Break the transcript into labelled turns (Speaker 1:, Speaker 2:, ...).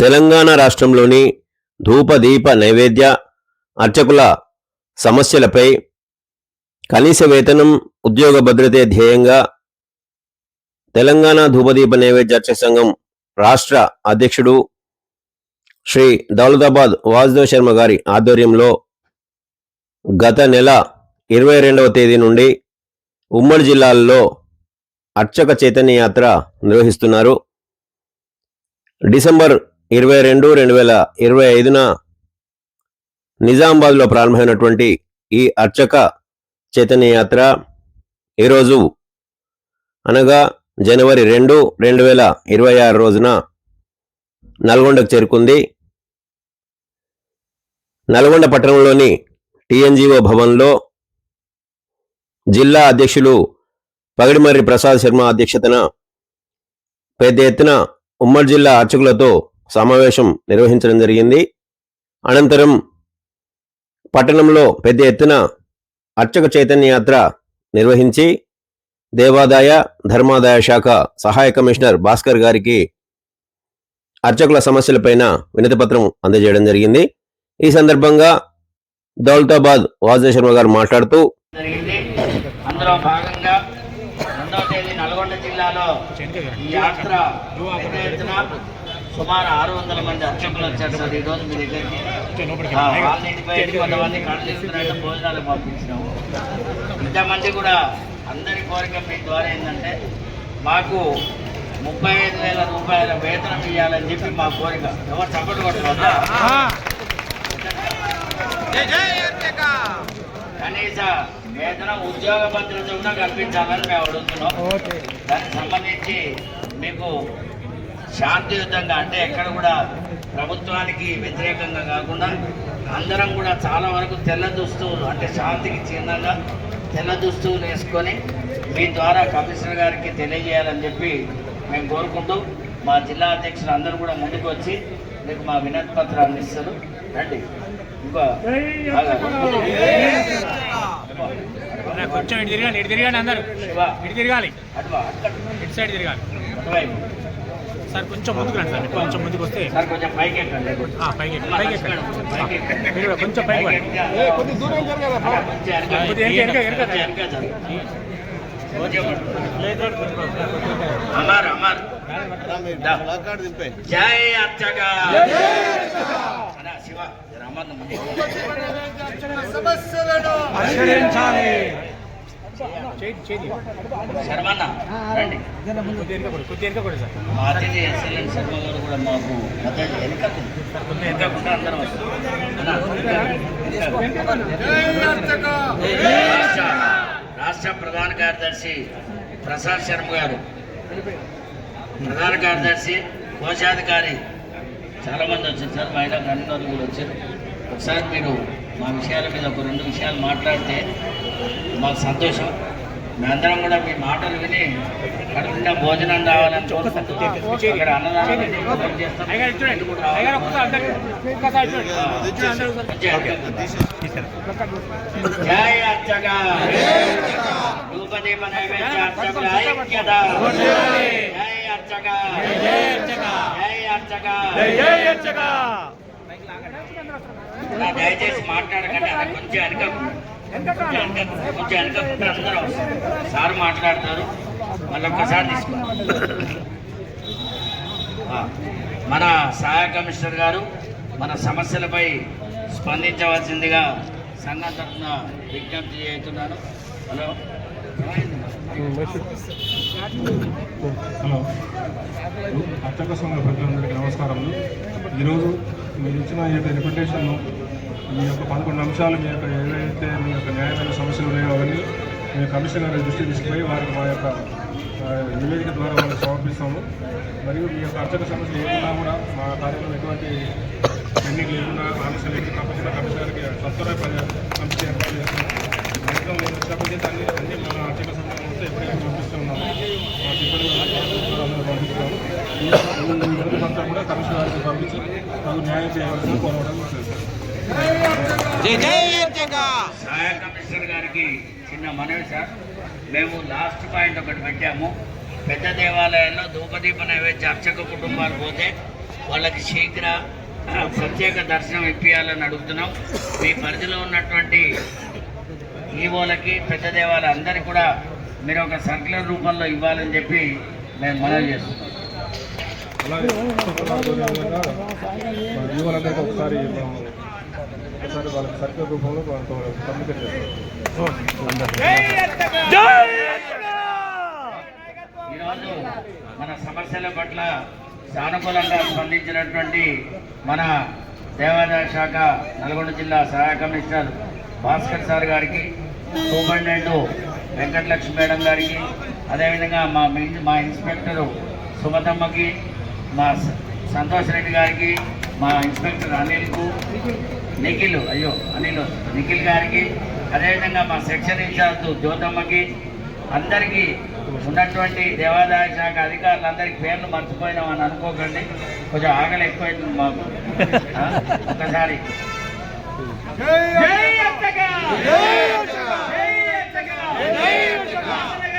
Speaker 1: తెలంగాణ రాష్ట్రంలోని ధూపదీప నైవేద్య అర్చకుల సమస్యలపై కనీస వేతనం ఉద్యోగ భద్రతే ధ్యేయంగా తెలంగాణ ధూపదీప నైవేద్య అర్చక సంఘం రాష్ట్ర అధ్యక్షుడు శ్రీ దౌలతాబాద్ వాసుదేవ్ శర్మ గారి ఆధ్వర్యంలో గత నెల ఇరవై రెండవ తేదీ నుండి ఉమ్మడి జిల్లాల్లో అర్చక చైతన్య యాత్ర నిర్వహిస్తున్నారు. డిసెంబర్ ఇరవై రెండు రెండు వేల ఇరవై ఐదున నిజామాబాద్లో ప్రారంభమైనటువంటి ఈ అర్చక చైతన్య యాత్ర ఈరోజు అనగా జనవరి రెండు రెండు వేల ఇరవై ఆరు రోజున నల్గొండకు చేరుకుంది. నల్గొండ పట్టణంలోని టీఎన్జిఓ భవన్లో జిల్లా అధ్యక్షులు పగడిమర్రి ప్రసాద్ శర్మ అధ్యక్షతన పెద్ద ఎత్తున ఉమ్మడి జిల్లా అర్చకులతో సమావేశం నిర్వహించడం జరిగింది. అనంతరం పట్టణంలో పెద్ద ఎత్తున అర్చక చైతన్య యాత్ర నిర్వహించి దేవాదాయ ధర్మాదాయ శాఖ సహాయ కమిషనర్ భాస్కర్ గారికి అర్చకుల సమస్యలపైన వినతిపత్రం అందజేయడం జరిగింది. ఈ సందర్భంగా దౌలతాబాద్ వాజే శర్మ గారు మాట్లాడుతూ
Speaker 2: అందులో భాగంగా రెండవ తేదీ నల్గొండ జిల్లాలో యాత్ర సుమారు ఆరు వందల మంది అర్చకులు వచ్చారు సార్. ఈ రోజు మీ దగ్గరికి. వాళ్ళ ఇంటిపై కొంతమంది కళ్ళు భోజనాలు పంపించినాము ఇంతమంది కూడా అందరి కోరిక మీ ద్వారా ఏంటంటే మాకు ముప్పై ఐదు వేల రూపాయల వేతనం ఇవ్వాలని చెప్పి మా కోరిక. ఎవరు చప్పట్లు కొట్టుకోవద్దా కనీస వేతనం ఉద్యోగ భద్రత కూడా కల్పించాలని మేము అడుగుతున్నాం. దానికి సంబంధించి మీకు శాంతియుతంగా అంటే ఎక్కడ కూడా ప్రభుత్వానికి వ్యతిరేకంగా కాకుండా అందరం కూడా చాలా వరకు తెల్ల దుస్తువులు అంటే శాంతికి చిహ్నంగా తెల్ల దుస్తువులు వేసుకొని మీ ద్వారా కమిషనర్ గారికి తెలియజేయాలని చెప్పి మేము కోరుకుంటూ మా జిల్లా అధ్యక్షులు అందరూ కూడా ముందుకు వచ్చి మీకు మా వినతి పత్రాన్ని ఇస్తారు. రండి. ఇంకో
Speaker 3: కొంచెం ఇటు తిరగాలి ఇటు తిరగాలి అందరు. ఇటు ఇటు సైడ్ తిరగాలి.
Speaker 2: అటువైపు.
Speaker 3: సార్ కొంచెం ముందుకు రండి సార్ కొంచెం ముందుకు వస్తే.
Speaker 2: సార్ కొంచెం పైకి ఎక్కండి.
Speaker 3: ఆ, పైకి ఎక్కండి. మీరు కొంచెం పైకి
Speaker 2: వెనక-
Speaker 3: వెనక,
Speaker 2: అమర్ అమర్. జై శివ అమర్ను ముందు.
Speaker 3: చేయి చేయి
Speaker 2: శర్మన్న రండి.
Speaker 3: సార్
Speaker 2: మా అతిథి ఎస్ఎల్ఎన్ శర్మ గారు కూడా మాకు మద్దతు వెనుకకు. వెనుకకుండా అందరం రాష్ట్ర రాష్ట్ర ప్రధాన కార్యదర్శి ప్రసాద్ శర్మ గారు ప్రధాన కార్యదర్శి కోశాధికారి చాలా మంది వచ్చారు. సార్ మహిళా కన్వీనర్లు కూడా వచ్చారు. ఒకసారి మీరు మా విషయాల మీద ఒక రెండు విషయాలు మాట్లాడితే మాకు సంతోషం. మేమందరం కూడా మీ మాటలు విని కడుపు నిండా భోజనం రావాలని. ఇక్కడ అన్నదానం రూపదీప నైవేద్య అర్చకుల ఐక్యత. దయచేసి మాట్లాడకండి. కొంచెం కొంచెం వెనక అందరూ సార్ మాట్లాడతారు. మళ్ళీ ఒక్కసారి తీసుకోండి మన సహాయ కమిషనర్ గారు మన సమస్యలపై స్పందించవలసిందిగా సంఘం తరఫున విజ్ఞప్తి చేస్తున్నాను. హలో.
Speaker 4: హలో. అర్చక సంఘ ప్రజలందరికీ నమస్కారములు. ఈరోజు మీరు ఇచ్చిన ఈ యొక్క రిప్రజెంటేషన్ను మీ యొక్క పదకొండు అంశాలు మీ యొక్క ఏవైతే మీ యొక్క న్యాయమైన సమస్యలు ఉన్నాయో అవన్నీ మీ కమిషనర్ గారి తీసుకుపోయి వారికి మా యొక్క నివేదిక ద్వారా వాళ్ళకి సమర్పిస్తాము. మరియు మీ యొక్క అర్చక సమస్య లేకుండా కూడా మా కార్యంలో ఎటువంటి పెండింగ్ లేకుండా ఆలస్యం లేకుండా తప్పకుండా కమిషనర్కి సత్వర పంపించే ఏర్పాటు చేస్తున్నాం మొత్తం దాన్ని అన్ని అన్ని మన అర్చక సంఘం మొత్తం చూపిస్తున్నాము పంపిస్తూ మా సిబ్బంది పంపిస్తాము. ఈ కూడా కమిషన్ గారికి పంపించి తగు న్యాయం చేయవలసిన కోరడం
Speaker 2: సహాయ కమిషనర్ గారికి చిన్న మనవి సార్. మేము లాస్ట్ పాయింట్ ఒకటి పెట్టాము. పెద్ద దేవాలయాల్లో ధూపదీప నైవేద్య అర్చక కుటుంబాలు పోతే వాళ్ళకి శీఘ్ర ప్రత్యేక దర్శనం ఇప్పించాలని అడుగుతున్నాం. మీ పరిధిలో ఉన్నటువంటి ఈవోలకి పెద్ద దేవాల అందరికీ కూడా మీరు ఒక సర్క్యులర్ రూపంలో ఇవ్వాలని చెప్పి మేము మనవి చేస్తున్నాం.
Speaker 4: అలాగే. ఒకసారి ఒకసారి వాళ్ళకి సర్కిల్ రూపంలో వాళ్ళతో కమ్యూనికేట్ చేస్తారు.
Speaker 2: ఈరోజు మన సమస్యల పట్ల సానుకూలంగా స్పందించినటువంటి మన దేవాదాయ శాఖ నల్గొండ జిల్లా సహాయ కమిషనర్ భాస్కర్ సార్ గారికి సూపరింటెండెంట్ వెంకటలక్ష్మి మేడం గారికి అదేవిధంగా మా మా ఇన్స్పెక్టరు సుమతమ్మకి మా స- సంతోష్ రెడ్డి గారికి మా ఇన్స్పెక్టర్ అనిల్కు నిఖిల్ అయ్యో అనిల్ నిఖిల్ గారికి అదేవిధంగా మా సెక్షన్ ఇన్ఛార్జ్ జ్యోతమ్మకి అందరికీ ఉన్నటువంటి దేవాదాయ శాఖ అధికారులందరికీ పేర్లు మర్చిపోయినామని అనుకోకండి. కొంచెం ఆకలి ఎక్కువైంది మాకు. ఒకసారి జై జై జై